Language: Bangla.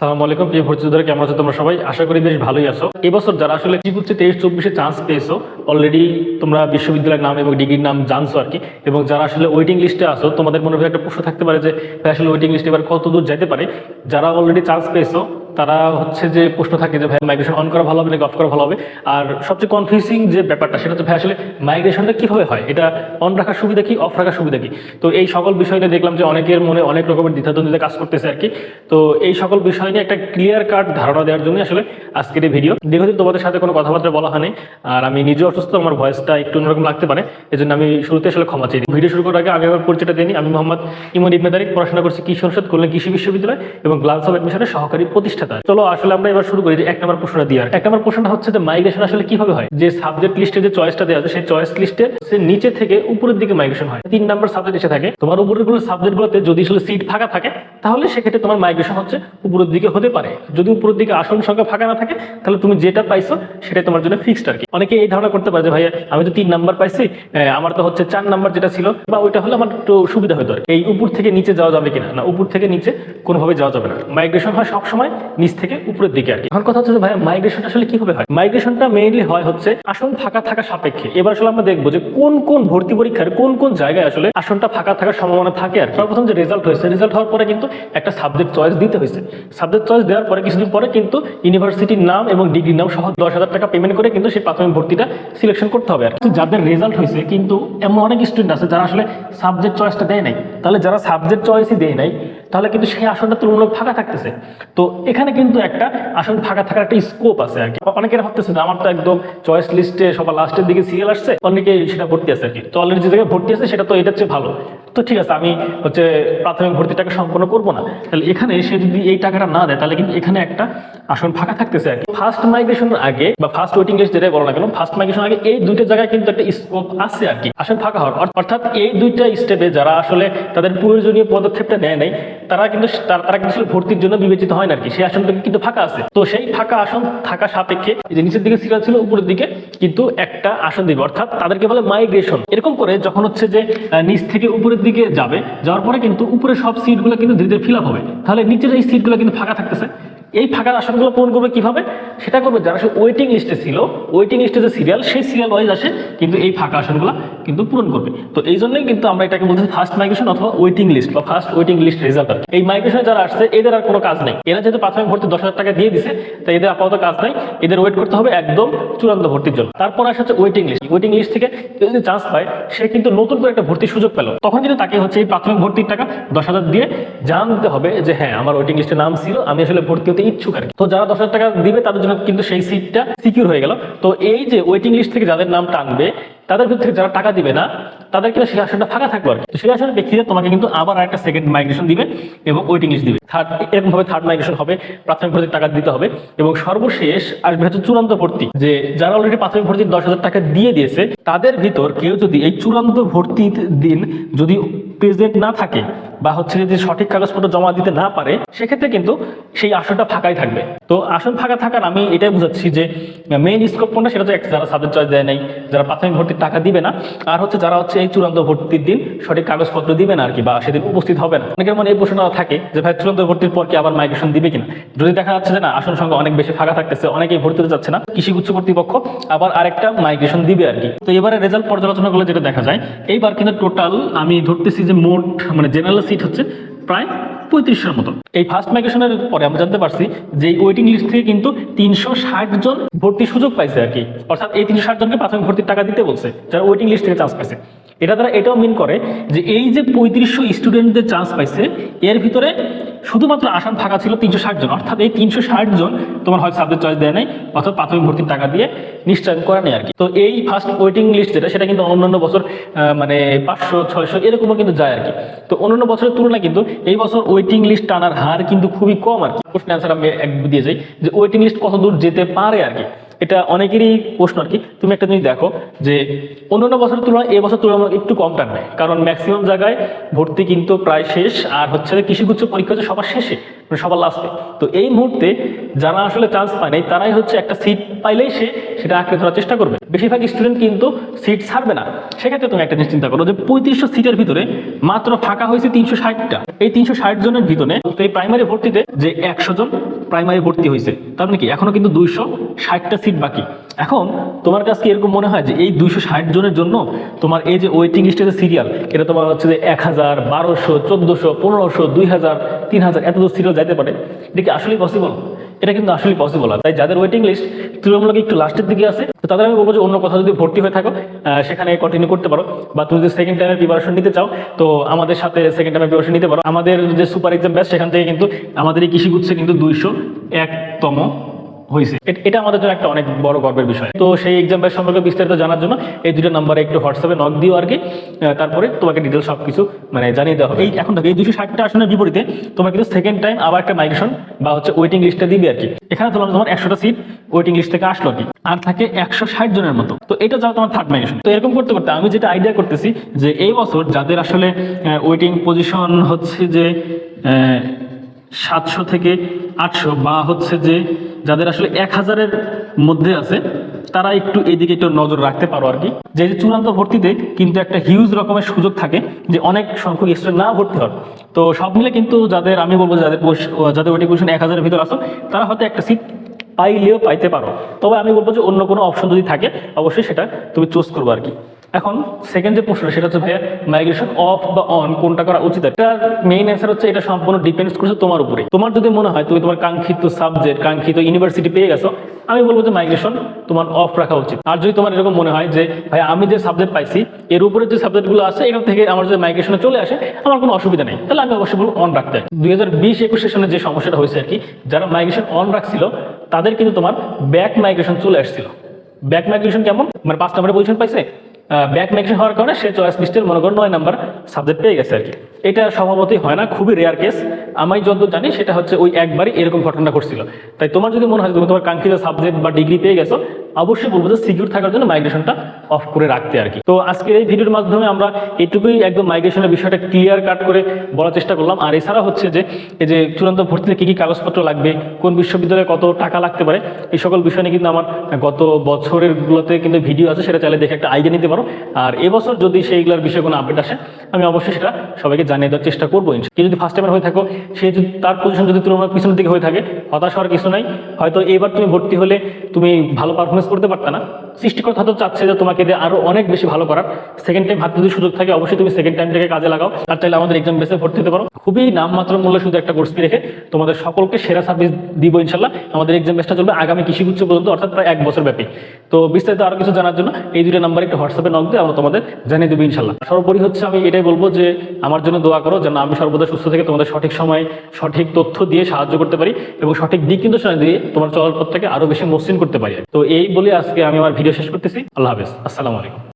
সালাম আলাইকুম, প্রিয় ভর্তিযোদ্ধারা কেমন আছো তোমরা সবাই? আশা করি বেশ ভালোই আছো। এবছর যারা আসলে কি হচ্ছে তেইশ, চব্বিশে চান্স পেয়েছ অলরেডি তোমরা বিশ্ববিদ্যালয়ের নাম এবং ডিগ্রির নাম জানছো আর কি। এবং যারা আসলে ওয়েটিং লিস্টে আসো তোমাদের মনে হয় একটা প্রশ্ন থাকতে পারে যে, আসলে ওয়েটিং লিস্টে এবার কত দূর যেতে পারে? যারা অলরেডি চান্স পেয়েছ তারা হচ্ছে যে প্রশ্ন থাকে যে, ভাই মাইগ্রেশন অন করা ভালো হবে নাকি অফ করা ভালো হবে? আর সবচেয়ে কনফিউজিং যে ব্যাপারটা, সেটা হচ্ছে, ভাই, আসলে মাইগ্রেশনটা কীভাবে হয়? এটা অন রাখার সুবিধা কি অফ রাখার সুবিধা কি? তো এই সকল বিষয় নিয়ে দেখলাম যে অনেকের মনে অনেক রকমের দ্বিধাদ্বন্দ্বিতা কাজ করতেছে আর কি। তো এই সকল বিষয় নিয়ে একটা ক্লিয়ার কাট ধারণা দেওয়ার জন্য আসলে আজকের এই ভিডিও দীর্ঘদিন তোমাদের সাথে কোনো কথাবার্তা বলা হয়নি, আর আমি নিজে অসুস্থ, আমার ভয়েসটা একটু অন্যরকম লাগতে পারে এই জন্য আমি শুরুতে আসলে ক্ষমা চাই। ভিডিও শুরু করার আগে আমি আমার পরিচয়টা দিই আমি মোহাম্মদ ইমন ইবনে তারিক, পড়াশোনা করছি কৃষি অনুষদ, কল্যাণ কৃষি বিশ্ববিদ্যালয় এবং গ্লান্স অফ অ্যাডমিশনের সহকারী প্রতিষ্ঠাতা চলো, আসলে আমরা এবার শুরু করি এক নম্বর দিয়ে এক নম্বর প্রশ্নটা হচ্ছে যে মাইগ্রেশন আসলে কীভাবে হয়? যে সাবজেক্ট লিস্টে যে চয়েসটা দেওয়া আছে, সেই চয়েস লিস্টে সে নিচে থেকে উপরের দিকে মাইগ্রেশন হয়। তিন নম্বর সাবজেক্ট এসে থাকে, তোমার উপরেরগুলো যদি আসলে সিট ফাঁকা থাকে, তাহলে সেক্ষেত্রে তোমার মাইগ্রেশন হচ্ছে উপরের দিকে হতে পারে। যদি উপরের দিকে আসন সংখ্যা ফাঁকা না থাকে, তাহলে তুমি যেটা পাইছো, সেটাই তোমার জন্য ফিক্সড আর কি। অনেকে এই ধারণা করতে পারে যে, ভাইয়া, আমি তো তিন নাম্বার পাইছি আমার তো হচ্ছে চার নাম্বার যেটা ছিল, বা ওইটা হলে আমার একটু সুবিধা হতো এই উপর থেকে নিচে যাওয়া যাবে কিনা? না, উপর থেকে নিচে কোনোভাবে যাওয়া যাবে না। মাইগ্রেশন হয় সবসময় নিচ থেকে উপরের দিকে আর কি। এখন কথা হচ্ছে যে ভাইয়া মাইগ্রেশনটা আসলে কীভাবে হয়? মাইগ্রেশনটা মেইনলি হয় হচ্ছে আসন ফাঁকা থাকা সাপেক্ষে। এবার আসলে আমরা দেখব যে কোন কোন ভর্তি পরীক্ষার কোন কোন জায়গায় আসলে আসনটা ফাঁকা থাকার সম্ভাবনা থাকে আর সর্বপ্রথম যে রেজাল্ট হয়েছে রেজাল্ট হওয়ার পরে কিন্তু একটা সাবজেক্ট চয়েস দিতে হয়েছে। সাবজেক্ট চয়েস দেওয়ার পরে কিছুদিন পরে কিন্তু ইউনিভার্সিটির নাম এবং ডিগ্রির নাম সহ দশ হাজার টাকা পেমেন্ট করে কিন্তু সেই প্রাথমিক ভর্তিটা সিলেকশন করতে হবে আর। যাদের রেজাল্ট হয়েছে কিন্তু এমন অনেক স্টুডেন্ট আছে যারা আসলে সাবজেক্ট চয়েসটা দেয় নাই। তাহলে যারা সাবজেক্ট চয়েসই দেয় নাই তাহলে কিন্তু সেই আসনটা তুলনামূলক ফাঁকা থাকতেছে। তো এখানে কিন্তু একটা আসন ফাঁকা থাকার একটা স্কোপ আছে আর কি। অনেকের ভাবতেছে যে আমার তো একদম চয়েস লিস্টে সবার লাস্টের দিকে সিরিয়াল আসছে, অনেকে সেটা ভর্তি আছে আর কি। তো অলরেডি যে জায়গায় ভর্তি আছে, সেটা তো এটার চেয়ে ভালো। তো ঠিক আছে, আমি হচ্ছে প্রাথমিক ভর্তিটাকে সম্পন্ন করব না। তাহলে এখানে সে যদি এই টাকাটা না দেয়, তাহলে কিন্তু এখানে একটা আসন ফাঁকা থাকতেছে আর কি। ফার্স্ট মাইগ্রেশনের আগে বা ফার্স্ট ওয়েটিং লিস্ট যেটাই বলো না কেন ফার্স্ট মাইগ্রেশন আগে এই দুইটা জায়গায় কিন্তু একটা স্কোপ আছে আর কি। আসন ফাঁকা হওয়ার। অর্থাৎ এই দুইটা স্টেপে যারা আসলে তাদের প্রয়োজনীয় পদক্ষেপটা নেয় নাই, তারা কিন্তু তারা কিন্তু ভর্তির জন্য বিবেচিত হয় না আর কি। সেই আসনটা কিন্তু ফাঁকা আছে। তো সেই ফাঁকা আসন থাকা সাপেক্ষে যে নিচের দিকে সিরিয়াল ছিল, উপরের দিকে কিন্তু একটা আসন দিবে। অর্থাৎ তাদেরকে বলে মাইগ্রেশন এরকম করে যখন হচ্ছে যে নিচ থেকে উপরের দিকে যাবে, যাওয়ার পরে কিন্তু উপরে সব সিটগুলো কিন্তু ধীরে ধীরে ফিল আপ হবে। তাহলে নিচের এই সিটগুলো কিন্তু ফাঁকা থাকতেছে। এই ফাঁকার আসনগুলো পূরণ করবে কীভাবে? সেটা করবে যারা সে ওয়েটিং লিস্টে ছিল ওয়েটিং লিস্টে যে সিরিয়াল সেই সিরিয়াল ওয়াইজ আসে, কিন্তু এই ফাঁকা আসনগুলো কিন্তু পূরণ করবে। তো এই জন্যই কিন্তু আমরা এটাকে বলতেছি ফার্স্ট মাইগ্রেশন অথবা ওয়েটিং লিস্ট বা ফার্স্ট ওয়েটিং লিস্ট রেজাল্ট এই মাইগ্রেশনে যারা আসছে, এদের আর কোনো কাজ নেই। এরা যেহেতু প্রাথমিক ভর্তি দশ হাজার টাকা দিয়ে দিছে, তাই এদের আপাতত কাজ নাই। এদের ওয়েট করতে হবে একদম চূড়ান্ত ভর্তির জন্য। তারপর আসে হচ্ছে ওয়েটিং লিস্ট ওয়েটিং লিস্ট থেকে যদি চান্স পায়, সে কিন্তু নতুন করে একটা ভর্তির সুযোগ পেল। তখন কিন্তু তাকে হচ্ছে এই প্রাথমিক ভর্তির টাকা দশ হাজার দিয়ে জানতে হবে যে হ্যাঁ আমার ওয়েটিং লিস্টে নাম ছিল, আমি আসলে ভর্তি হতে ইচ্ছুক আর কি। তো যারা দশ হাজার টাকা দিবে, তাদের জন্য কিন্তু সেই সিটটা সিকিউর হয়ে গেল। তো এই যে ওয়েটিং লিস্ট থেকে যাদের নাম টানবে, তাদের ভিতর যারা টাকা দিবে না, তাদের কিন্তু সেই আসনটা ফাঁকা থাকবে আর সেই আসনের ব্যক্তিরা তোমাকে কিন্তু আবার একটা সেকেন্ড মাইগ্রেশন দিবে এবং ওয়েটিং লিস্ট দিবে। থার্ড এরকম ভাবে থার্ড মাইগ্রেশন হবে, প্রাথমিক ভর্তির টাকা দিতে হবে এবং সর্বশেষ আসবে হচ্ছে চূড়ান্ত ভর্তি। যে যারা অলরেডি প্রাথমিক ভর্তির দশ হাজার টাকা দিয়ে দিয়েছে, তাদের ভিতর কেউ যদি এই চূড়ান্ত ভর্তির দিন যদি প্রেজেন্ট না থাকে বা হচ্ছে যদি সঠিক কাগজপত্র জমা দিতে না পারে, সেক্ষেত্রে কিন্তু সেই আসনটা ফাঁকাই থাকবে। তো আসন ফাঁকা থাকার আমি এটাই বুঝাচ্ছি যে মেইন স্কোপ কোনটা সেটা হচ্ছে এক- যারা সাবজেক্ট চয়েস দেয় নাই, যারা প্রাথমিক ভর্তির টাকা দিবে না, আর হচ্ছে যারা হচ্ছে এই চূড়ান্ত ভর্তির দিন সঠিক কাগজপত্র দিবে না আর কি বা সেদিন উপস্থিত হবে না। অনেকের মনে এই প্রশ্নটা থাকে যে, ভাই, চূড়ান্ত ভর্তির পর কি আবার মাইগ্রেশন দিবে কিনা? যদি দেখা যাচ্ছে যে, না, আসন সংখ্যা অনেক বেশি ফাঁকা থাকতেছে, অনেকেই ভর্তি হতে যাচ্ছে না, কৃষি উচ্চ কর্তৃপক্ষ আবার আরেকটা মাইগ্রেশন দিবে আর কি তো এবারে রেজাল্ট পর্যালোচনা করলে যেটা দেখা যায়, এইবার কিন্তু টোটাল আমি ধরতেছি যে মোট মানে জেনারেল সিট হচ্ছে প্রায় পঁয়ত্রিশের মতো। এই ফার্স্ট মাইগ্রেশনের পরে আমরা জানতে পারছি যে ওয়েটিং লিস্ট থেকে কিন্তু তিনশো ষাট জন ভর্তির সুযোগ পাইছে আর কি। অর্থাৎ এই তিনশো ষাট জনকে প্রাথমিক ভর্তির টাকা দিতে বলছে, যারা ওয়েটিং লিস্ট থেকে চান্স পাইছে। এটা দ্বারা এটাও মিন করে যে এই যে পঁয়ত্রিশশো স্টুডেন্টদের চান্স পাইছে, এর ভিতরে শুধুমাত্র আসন ফাঁকা ছিল তিনশো ষাট জন। অর্থাৎ এই তিনশো ষাট জন তোমার হয় সাবজেক্ট চয়েস দেয় নাই অর্থাৎ প্রাথমিক ভর্তির টাকা দিয়ে নিশ্চয়ন করা নেই আর কি। তো এই ফার্স্ট ওয়েটিং লিস্ট যেটা, সেটা কিন্তু অন্যান্য বছর মানে পাঁচশো, ছয়শো এরকমও কিন্তু যায় আর কি। তো অন্যান্য বছরের তুলনায় কিন্তু এই বছর ওয়েটিং লিস্ট টানার হার কিন্তু খুবই কম আর কি। প্রশ্ন অ্যান্সার আমি এক দিয়ে যাই যে ওয়েটিং লিস্ট কত দূর যেতে পারে আর কি। এটা অনেকেরই প্রশ্ন আর কি। তুমি একটা জিনিস দেখো যে অন্যান্য বছরের তুলনায় এই বছর তুলনামূলক একটু কম টানবে কারণ ম্যাক্সিমাম জায়গায় ভর্তি কিন্তু প্রায় শেষ আর হচ্ছে কৃষিগুচ্ছ পরীক্ষা হচ্ছে সবার শেষে মানে সবার লাস্টে তো এই মুহূর্তে যারা আসলে চান্স পায় নাই, তারাই হচ্ছে একটা সিট পাইলেই সে সেটা আঁকড়ে ধরার চেষ্টা করবে। বেশিরভাগ স্টুডেন্ট কিন্তু সিট ছাড়বে না। সেক্ষেত্রে তুমি একটা জিনিস চিন্তা করো যে পঁয়ত্রিশশো সিটের ভিতরে মাত্র ফাঁকা হয়েছে তিনশো ষাটটা। এই তিনশো ষাট জনের ভিতরে তো এই প্রাইমারি ভর্তিতে যে একশো জন প্রাইমারি ভর্তি হয়েছে। তার মানে কি? এখনও কিন্তু দুইশো ষাটটা সিট বাকি। এখন তোমার কাছে কি এরকম মনে হয় যে এই দুইশো ষাট জনের জন্য তোমার এই যে ওয়েটিং লিস্টের যে সিরিয়াল এটা তোমার হচ্ছে যে এক হাজার, বারোশো, চোদ্দোশো, পনেরোশো, দুই হাজার, তিন হাজার, এত দূর সিরিয়াল যাইতে পারে? এটা কি আসলেই পসিবল এটা কিন্তু আসলে পসিবল না তাই যাদের ওয়েটিং লিস্ট তুলনামূলক একটু লাস্টের দিকে আছে, তো তাদের আমি বলব যে অন্য কোথাও যদি ভর্তি হয়ে থাকো সেখানে কন্টিনিউ করতে পারো। বা তুমি যদি সেকেন্ড টাইমের প্রিপারেশন নিতে চাও, তো আমাদের সাথে সেকেন্ড টাইমের প্রিপারেশন নিতে পারো। আমাদের যে সুপার এক্সাম ব্যাচ সেখান থেকে কিন্তু আমাদের এই কৃষি গুচ্ছে কিন্তু দুইশো একতম। হয়েছে এট- আমাদের জন্য একটা অনেক বড় গর্বের বিষয়। তো সেই এক্সাম ব্যাচ সম্পর্কে বিস্তারিত জানার জন্য এই দুটো নাম্বারে একটু হোয়াটসঅ্যাপে নক দিও আর কি। তারপরে তোমাকে ডিটেল সব কিছু মানে জানিয়ে দেওয়া হবে। এই এখন দেখো, এই দুশো ষাটটা আসনের বিপরীতে তোমার কিন্তু সেকেন্ড টাইম আবার একটা মাইগ্রেশন বা হচ্ছে ওয়েটিং লিস্টটা দিবে আর কি। এখানে তোমার তোমার একশোটা সিট ওয়েটিং লিস্ট থেকে আসলো কি। আর থাকে একশো ষাট জনের মতো। তো এটা যাও তোমার থার্ড মাইগ্রেশন তো এরকম করতে করতে আমি যেটা আইডিয়া করতেছি যে এই বছর যাদের আসলে ওয়েটিং পজিশন হচ্ছে যে সাতশো থেকে আটশো বা হচ্ছে যে যাদের আসলে এক হাজারের মধ্যে আছে, তারা একটু এদিকে একটু নজর রাখতে পারো আর কি। যে চূড়ান্ত ভর্তিতে কিন্তু একটা হিউজ রকমের সুযোগ থাকে যে অনেক সংখ্যক স্টুডেন্ট না ভর্তি হন। তো সব মিলে কিন্তু যাদের, আমি বলব যাদের যাদের ওয়েটিং পজিশন এক হাজারের ভিতর আসো তারা হয়তো একটা সিট পাইলেও পাইতে পারো। তবে আমি বলব যে অন্য কোনো অপশন যদি থাকে, অবশ্যই সেটা তুমি চুজ করব আর কি। এখন সেকেন্ড যে প্রশ্ন সেটা হচ্ছে ভাইয়া মাইগ্রেশন অফ বা অন কোনটা করা উচিত? এটা মেইন অ্যান্সার হচ্ছে এটা সম্পূর্ণ ডিপেন্ডস করছে তোমার উপরে। তোমার যদি মনে হয় তুমি তোমার কাঙ্ক্ষিত সাবজেক্ট কাঙ্ক্ষিত ইউনিভার্সিটি পেয়ে গেছো, আমি বলব যে মাইগ্রেশন তোমার অফ রাখা উচিত। আর যদি তোমার এরকম মনে হয় যে, ভাই, আমি যে সাবজেক্ট পাইছি, এর উপরে যে সাবজেক্টগুলো আছে, এখান থেকে আমার যদি মাইগ্রেশনে চলে আসে, আমার কোনো অসুবিধা নেই। তাহলে আমি অবশ্যই বলব অন রাখতে। দুই হাজার বিশ একুশ সেশনে যে সমস্যাটা হয়েছে আর কি, যারা মাইগ্রেশন অন রাখছিল, তাদের কিন্তু তোমার ব্যাক মাইগ্রেশন চলে আসছিল। ব্যাক মাইগ্রেশন কেমন? মানে পাঁচ নম্বরে পজিশন পাইছে? ব্যাক মাইগ্রেশন হওয়ার কারণে সে চয়েস লিস্টের মনে করেন নয় নাম্বার সাবজেক্ট পেয়ে গেছে আর কি। এটা স্বভাবতই হয় না, খুবই রেয়ার কেস আমি যত জানি সেটা হচ্ছে ওই একবারই এরকম ঘটনা ঘটছিল। তাই তোমার যদি মনে হয় তুমি তোমার কাঙ্ক্ষিত সাবজেক্ট বা ডিগ্রি পেয়ে গেছো অবশ্যই বলব যে সিকিউর থাকার জন্য মাইগ্রেশনটা অফ করে রাখতে আর কি। তো আজকে এই ভিডিওর মাধ্যমে আমরা এটুকুই একদম মাইগ্রেশনের বিষয়টা ক্লিয়ার কাট করে বলার চেষ্টা করলাম। আর এছাড়া হচ্ছে যে, এই যে চূড়ান্ত ভর্তিতে কী কী কাগজপত্র লাগবে, কোন বিশ্ববিদ্যালয়ে কত টাকা লাগতে পারে, এই সকল বিষয় নিয়ে কিন্তু আমার গত বছরের গুলোতে কিন্তু ভিডিও আছে, সেটা চাইলে দেখে একটা আইডিয়া নিতে পারো। আর এবছর যদি সেইগুলোর বিষয়ে কোনো আপডেট আসে, আমি অবশ্যই সেটা সবাইকে জানিয়ে দেওয়ার চেষ্টা করব কেউ যদি ফার্স্ট টাইমার হয়ে থাকো, সে যদি তার পজিশন যদি তুলনামূলক পিছনের দিকে হয়ে থাকে, হতাশ হওয়ার কিছু নাই। হয়তো এবার তুমি ভর্তি হলে তুমি ভালো পারফরমেন্স করতে পারত না। সৃষ্টিকর্তা হয়তো চাচ্ছে যে তোমাকে দিয়ে আরও অনেক বেশি ভালো করার। সেকেন্ড টাইম হাতে যদি সুযোগ থাকে, অবশ্যই তুমি সেকেন্ড টাইমটাকে কাজে লাগাও। আর চাইলে আমাদের এক্সাম বেসে ভর্তি হতে পারো। খুবই নামমাত্র মূল্যে শুধু একটা কোর্স রেখে তোমাদের সকলকে সেরা সার্ভিস দিব ইনশাল্লাহ। আমাদের এক্সাম বেসটা চলবে আগামী কৃষিগুচ্ছ পর্যন্ত, অর্থাৎ প্রায় এক বছর ব্যাপী। তো বিস্তারিত আরও কিছু জানার জন্য এই দুটো নাম্বার একটু হোয়াটসঅ্যাপে নক দিয়ে আমরা তোমাদের জানিয়ে দেবো ইনশাল্লাহ। সর্বোপরি হচ্ছে আমি এটাই বলব যে, আমার জন্য দোয়া করো যেন আমি সর্বদা সুস্থ থেকে তোমাদের সঠিক সময়, সঠিক তথ্য দিয়ে সাহায্য করতে পারি এবং সঠিক দিক কিন্তু দিয়ে তোমার চলার পথটাকে আরও বেশি মসৃণ করতে পারি। তো এই বলে আজকে আমি আমার ভিডিও শেষ করতেছি। আল্লাহ হাফেজ। আসসালামু আলাইকুম।